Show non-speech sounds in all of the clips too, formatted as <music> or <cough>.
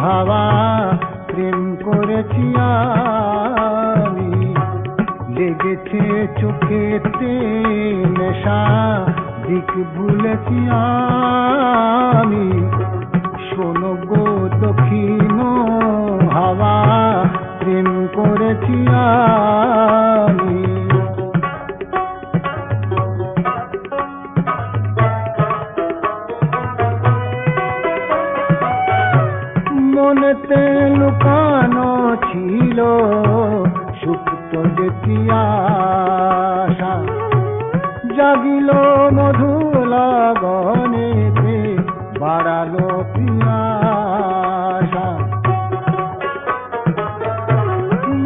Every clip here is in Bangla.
হাওয়া প্রেম করেছি চোখেতে নেশা দিক ভুলেছি ছিল সুপ্ত যেতি আশা। জাগিল মধুর গনেতে বাড়ালো পিয়াসা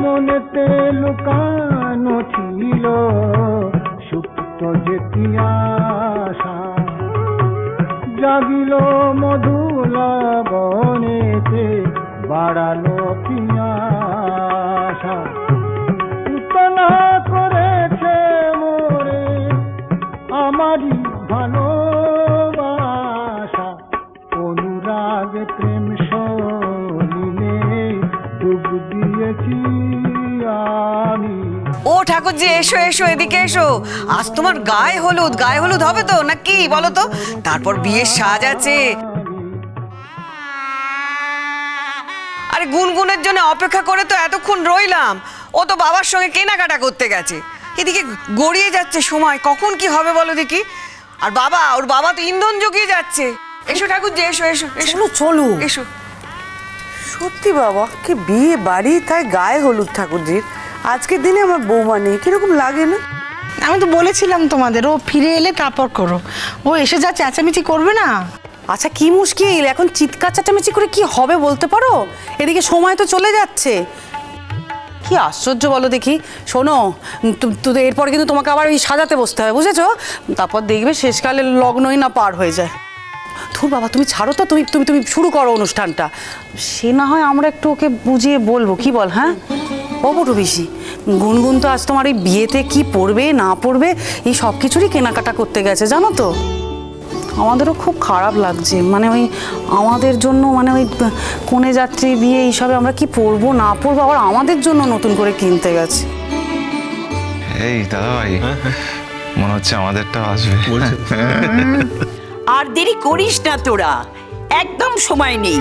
মনেতে লুকানো ছিল সুপ্ত যেতি আশা। জাগিল মধুল বনেতে বাড়ালো পিয়াসা ও ঠাকুরজি এসো এসো এদিকে এসো। আজ তোমার গায়ে হলুদ গায়ে হলুদ হবে তো না কি? বলো তো। তারপর বিয়ের সাজ আছে। আরে গুনগুনের জন্য অপেক্ষা করে তো এতক্ষণ রইলাম। ও তো বাবার সঙ্গে কেনাকাটা করতে গেছে। এদিকে গড়িয়ে যাচ্ছে সময়। কখন কি হবে বলো দেখি? আর বাবা ওর বাবা তো ইন্ধন জুগিয়ে যাচ্ছে। এসো ঠাকুর যে এসো এসো এসো। চলো চলো। এসো। সত্যি বাবা কি বিয়ে বাড়ি তাই গায়ে হলুদ ঠাকুরজির। আজকের দিনে আমার বৌমা নেই কীরকম লাগে না? আমি তো বলেছিলাম তোমাদের ও ফিরে এলে তারপর করো। ও এসে যা চেঁচামেচি করবে না? আচ্ছা কি মুশকিল এখন চিৎকার চাচামেচি করে কি হবে বলতে পারো? এদিকে সময় তো চলে যাচ্ছে। কি আশ্চর্য বলো দেখি। শোনো এরপর কিন্তু তোমাকে আবার ওই সাজাতে বসতে হবে বুঝেছ? তারপর দেখবে শেষকালে লগ্নই না পার হয়ে যায়। ধুর বাবা তুমি ছাড়ো তো তুমি তুমি তুমি শুরু করো অনুষ্ঠানটা। সে না হয় আমরা একটু ওকে বুঝিয়ে বলব কি বল হ্যাঁ? বড় বেশি। গুনগুন তো আজ তোমার এই বিয়েতে কি পড়বে না পড়বে এই সব কিছুরই কেনাকাটা করতে গেছে জানো তো? আমাদেরও খুব খারাপ লাগছে মানে ওই আমাদের জন্য মানে ওই কোনে যাত্রী বিয়ে এইসবে আমরা কি পরবো না পরবো আবার আমাদের জন্য নতুন করে কিনতে গেছে। এই দাদা ভাই মনে হচ্ছে আমাদেরটা আসবে। <laughs> আর দেরি করিস না তোরা। একদম সময় নেই।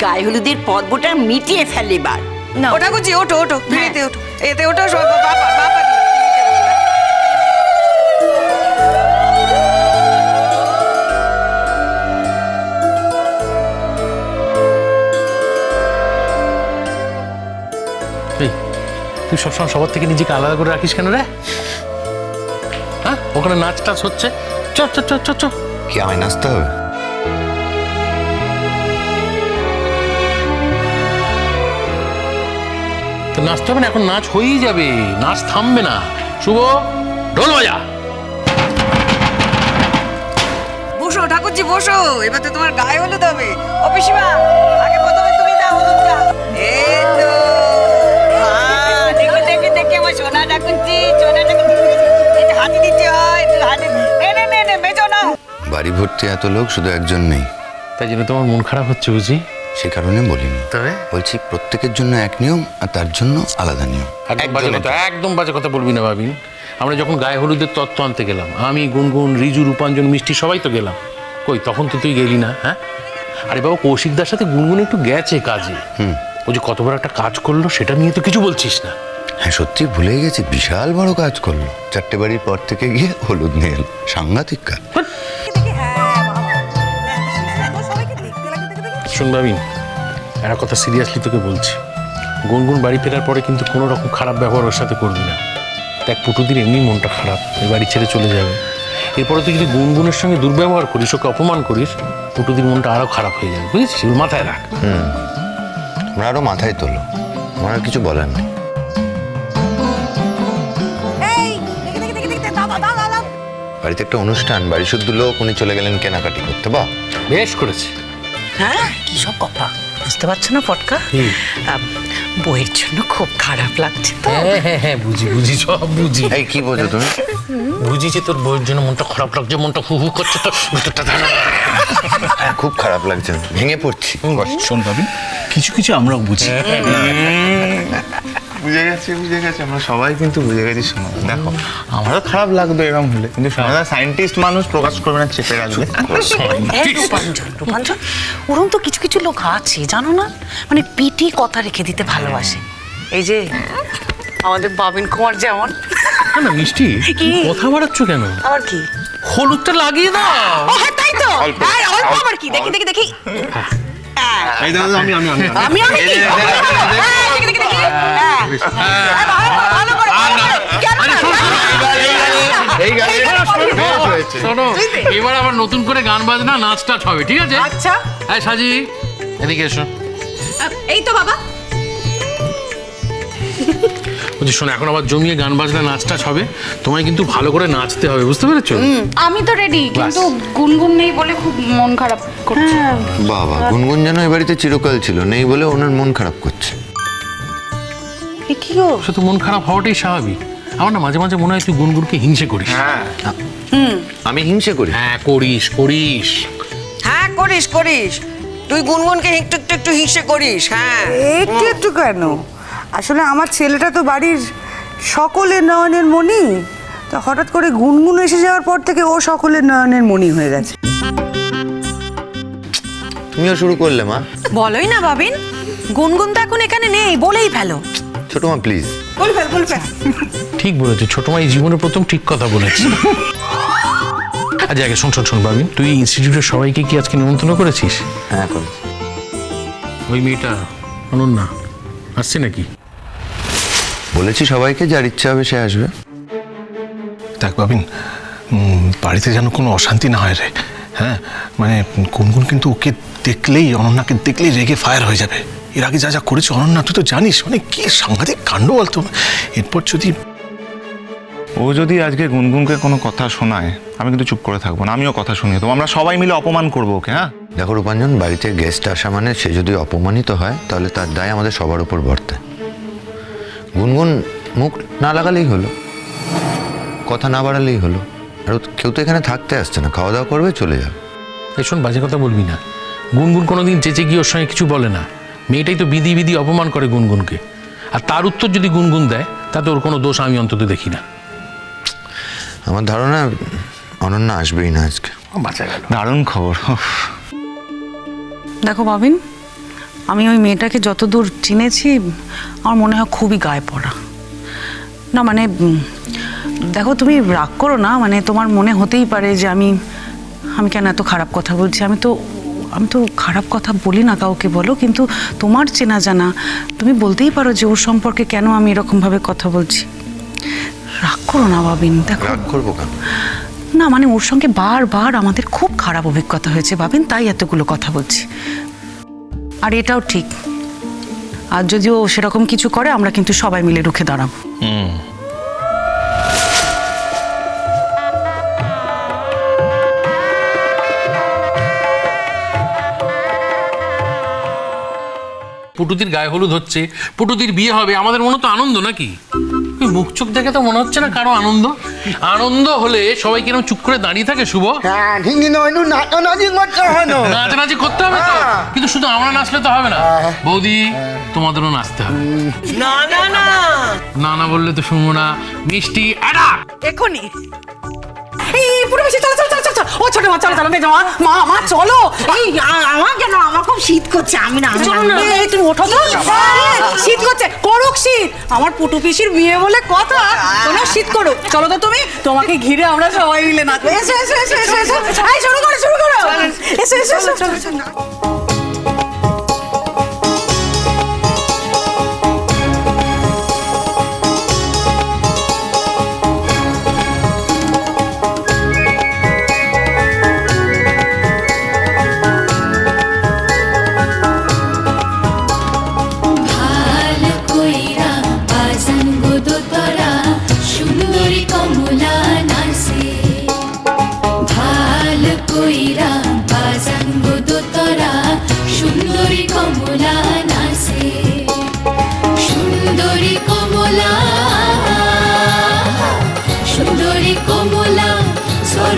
গায়ে হলুদের পর্বটা মিটিয়ে ফেলে এবার। ওটা ঠাকুরজি ওঠো ওঠো বিয়েতে ওঠো। এতে ওঠো সব বাবা বাবা এই তুই সবসময় সবার থেকে নিজেকে আলাদা করে রাখিস কেন রে? হ্যাঁ? ওখানে নাচ টাচ হচ্ছে? চ চ চ চ চ। কি আমায় নাচতে হবে? তো নাচতে হবে না এখন নাচ হয়েই যাবে নাচ থামবে না। শুভ ঢোল বাজা। বসো ঠাকুরজি বসো। এবার তো তোমার গায়ে হলুদ হবে। ও পিসিমা আগে প্রথমে তুমি দাও হলুদটা। এই তো দেখো দেখে দেখে আমার সোনা ঠাকুরজি সোনা ঠাকুরজি হাতি দিতে হয়। বাড়ি ভর্তি এত লোক শুধু একজন নেই। তাই জন্য তোমার মন খারাপ হচ্ছে বুঝি? সে কারণে বলিনি। তবে? বলছি প্রত্যেকের জন্য এক নিয়ম আর তার জন্য আলাদা নিয়ম। একদম বাজে কথা। একদম বাজে কথা বলবি না ভাবিন আমরা যখন গায়ে হলুদের তত্ত্ব আনতে গেলাম আমি গুনগুন রিজু রূপাঞ্জন মিষ্টি সবাই তো গেলাম। কই তখন তো তুই গেলি না হ্যাঁ? আরে বাবা কৌশিকদার সাথে গুনগুন একটু গেছে কাজে। হুম। ও যে কত বড় একটা কাজ করল সেটা নিয়ে তো কিছু বলছিস না। হ্যাঁ সত্যি ভুলে গেছি বিশাল বড় কাজ করল। চারটে বাড়ির পর থেকে গিয়ে হলুদ নিয়ে এলো। সাংঘাতিক কাজ। শোন ভাবিন একটা কথা সিরিয়াসলি তোকে বলছি। গুনগুন বাড়ি ফেরার পরে কিন্তু কোনো রকম খারাপ ব্যবহার ওর সাথে করবি না। দেখ পুটুদির এমনি মনটা খারাপ এই বাড়ি ছেড়ে চলে যাবে। এরপরে তুই যদি গুনগুনের সঙ্গে দুর্ব্যবহার করিস ওকে অপমান করিস পুটুদির মনটা আরও খারাপ হয়ে যাবে বুঝেছিস? এগুলো মাথায় রাখ। তোমরা আরও মাথায় তোলো আমার আর কিছু বলার নেই। বাড়িতে একটা অনুষ্ঠান বাড়ি শুদ্ধ লোক উনি চলে গেলেন কেনাকাটি করতে বা? বেশ করেছে। হ্যাঁ? কি সব কথা? বুঝতে পারছ না পটকা হুম। বইয়ের জন্য খুব খারাপ লাগছে তো। হ্যাঁ হ্যাঁ হ্যাঁ বুঝি বুঝি সব বুঝি। এই কি বোঝো তুমি? বুঝি যে তোর বইয়ের জন্য মনটা খারাপ লাগছে মনটা হু হু করছে তো ভিতরটা হ্যাঁ, খুব খারাপ লাগছে ভেঙে পড়ছি। শোন পাবি কিছু কিছু আমরাও বুঝি। বুঝে গেছি বুঝে গেছি আমরা সবাই কিন্তু বুঝে গেছি শোনো দেখো আমারও খারাপ লাগবে এরকম হলে কিন্তু সোনাদা সায়েন্টিস্ট মানুষ প্রকাশ করবে না চেপে রাখবে রূপাঞ্জন ওরম তো কিছু কিছু লোক আছে জানো না মানে পিটি কথা রেখে দিতে ভালোবাসে এই যে আমাদের বাবিন কুমার যেমন না, না মিষ্টি কি? কথা বাড়াচ্ছ কেন আবার কি হলুদটা লাগিয়ে দাও ও হ্যাঁ তাই তো আর অল্প আবার কি দেখি দেখি দেখি দাদা আমি আমি আমি আমি আমি হ্যাঁ, হ্যাঁ। হ্যাঁ, এবার আবার নতুন করে গান বাজনা নাচ টাচ হবে ঠিক আছে আচ্ছা হ্যাঁ সাজি এদিকে এসো এই তো বাবা বলছি শোনো এখন আবার জমিয়ে গান বাজনা নাচ টাচ হবে তোমায় কিন্তু ভালো করে নাচতে হবে বুঝতে পেরেছ আমি তো রেডি কিন্তু গুনগুন নেই বলে খুব মন খারাপ করছে বাবা গুনগুন যেন এ বাড়িতে চিরকাল ছিল নেই বলে ওনার মন খারাপ করছে এ কি গো? সে তো মন খারাপ হওয়াটাই স্বাভাবিক। আমার না মাঝে মাঝে মনে হয় তুই গুনগুনকে হিংসে করিস। হ্যাঁ। আমি হিংসে করি। হ্যাঁ করিস করিস। হ্যাঁ করিস করিস। তুই গুনগুনকে একটু একটু একটু হিংসে করিস হ্যাঁ। একটু একটু কেন? আসলে আমার ছেলেটা তো বাড়ির সকলের নয়নের মণি। তা হঠাৎ করে গুনগুন এসে যাওয়ার পর থেকে ও সকলের নয়নের মণি হয়ে গেছে। তুমিও শুরু করলে মা। বলোই না বাবিন। গুনগুন তো এখন এখানে নেই বলেই ফেলো। ছোট মা প্লিজ বল ফেল বল ফেল। ঠিক বলেছে ছোট মা এই জীবনের প্রথম ঠিক কথা বলেছে। আচ্ছা আগে শোন শোন শোন বাবিন তুই ইনস্টিটিউটের সবাইকে কি আজকে নিমন্ত্রণ করেছিস? হ্যাঁ করে ওই মেয়েটা অনন্যা আসছে নাকি? বলেছি সবাইকে যার ইচ্ছা হবে সে আসবে। দেখ উম, বাড়িতে যেন কোনো অশান্তি না হয় রে হ্যাঁ? মানে গুনগুন কিন্তু ওকে দেখলেই অনন্যাকে দেখলেই রেগে ফায়ার হয়ে যাবে। এর আগে যা যা করেছে অনন্যা তুই তো জানিস মানে কি সাংঘাতিক কাণ্ড বলতো এরপর যদি ও যদি আজকে গুনগুনকে কোনো কথা শোনায় আমি কিন্তু চুপ করে থাকব না আমিও কথা শুনিয়ে দেবো। আমরা সবাই মিলে অপমান করব ওকে হ্যাঁ? দেখো রূপাঞ্জন বাড়িতে গেস্ট আসা মানে সে যদি অপমানিত হয় তাহলে তার দায় আমাদের সবার উপর বর্তায় গুনগুন মুখ না লাগালেই হলো। কথা না বাড়ালেই হলো। আর কেউ তো এখানে থাকতে আসছে না খাওয়া দাওয়া করবে চলে যাবে। এই শোন বাজে কথা বলবি না। গুনগুন কোনোদিন চেঁচে গিয়ে ওর সঙ্গে কিছু বলে না। মেয়েটাই তো বিধি বিধি অপমান করে গুনগুনকে। আর তার উত্তর যদি গুনগুন দেয় তাতে ওর কোনো দোষ আমি অন্তত দেখি না। আমার ধারণা অনন্যা আসবেই না আজকে। বাঁচা গেল। দারুণ খবর। দেখো বাবিন আমি ওই মেয়েটাকে যতদূর চিনেছি আমার মনে হয় খুবই গায়ে পড়া। না মানে দেখো তুমি রাগ করো না মানে তোমার মনে হতেই পারে যে আমি আমি কেন এত খারাপ কথা বলছি? আমি তো আমি তো খারাপ কথা বলি না কাউকে বলো কিন্তু তোমার চেনা জানা তুমি বলতেই পারো যে ওর সম্পর্কে কেন আমি এরকমভাবে কথা বলছি। রাগ করো না বাবিন দেখো। রাগ করব কেন? না মানে ওর সঙ্গে বারবার আমাদের খুব খারাপ অভিজ্ঞতা হয়েছে ভাবেন তাই এতগুলো কথা বলছি। আর এটাও ঠিক। আর যদি ও সেরকম কিছু করে আমরা কিন্তু সবাই মিলে রুখে দাঁড়াবো। পুটুদির গায়ে হলুদ হচ্ছে পুটুদির বিয়ে হবে আমাদের মনে তো আনন্দ নাকি? মুখ চোখ দেখে তো মনে হচ্ছে না কারও আনন্দ। আনন্দ হলে সবাই কীরকম চুপ করে দাঁড়িয়ে থাকে শুভ? <laughs> নাচানাচি করতে হবে তো? কিন্তু শুধু আমরা নাচলে তো হবে না। বৌদি তোমাদেরও নাচতে হবে। না না না। হ্যাঁ। না না বললে তো শুনব না। মিষ্টি এখনই। এই পুরো বেশি চলো চলো চলো চলো, ও ছোট মা চলো চলো মেজো মা মা মা চলো। এই আমার কেন আমার খুব শীত করছে আমি না চলো না। এই, তুমি ওঠো তো। শীত করছে করুক শীত। আমার পুটু পিসির বিয়ে বলে কথা কোনো শীত করুক। চলো তো তুমি তোমাকে ঘিরে আমরা সবাই মিলে নাচবো। এসো এসো এসো এসো এসো। এই শুরু করো শুরু করো। এসো এসো এসো। চলো চলো।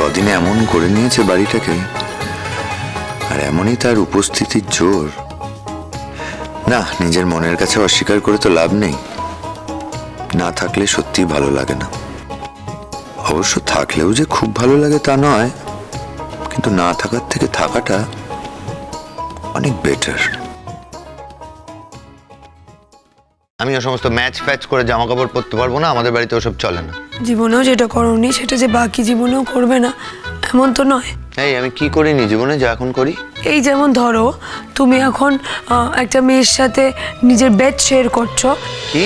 কদিনে এমন করে নিয়েছে বাড়িটাকে। আর এমনই তার উপস্থিতির জোর। না, নিজের মনের কাছে অস্বীকার করে তো লাভ নেই। না থাকলে সত্যিই ভালো লাগে না। অবশ্য থাকলেও যে খুব ভালো লাগে তা নয়। কিন্তু না থাকার থেকে থাকাটা অনেক বেটার আমি ও সমস্ত ম্যাচ ফ্যাচ করে জামা কাপড় পরতে পারব না আমাদের বাড়িতে ওসব চলে না। জীবনেও যেটা করনি সেটা যে বাকি জীবনেও করবে না এমন তো নয়। এই আমি কি করিনি জীবনে যা এখন করি? এই যেমন ধরো তুমি এখন আহ, একটা মেয়ের সাথে নিজের বেড শেয়ার করছ। কি?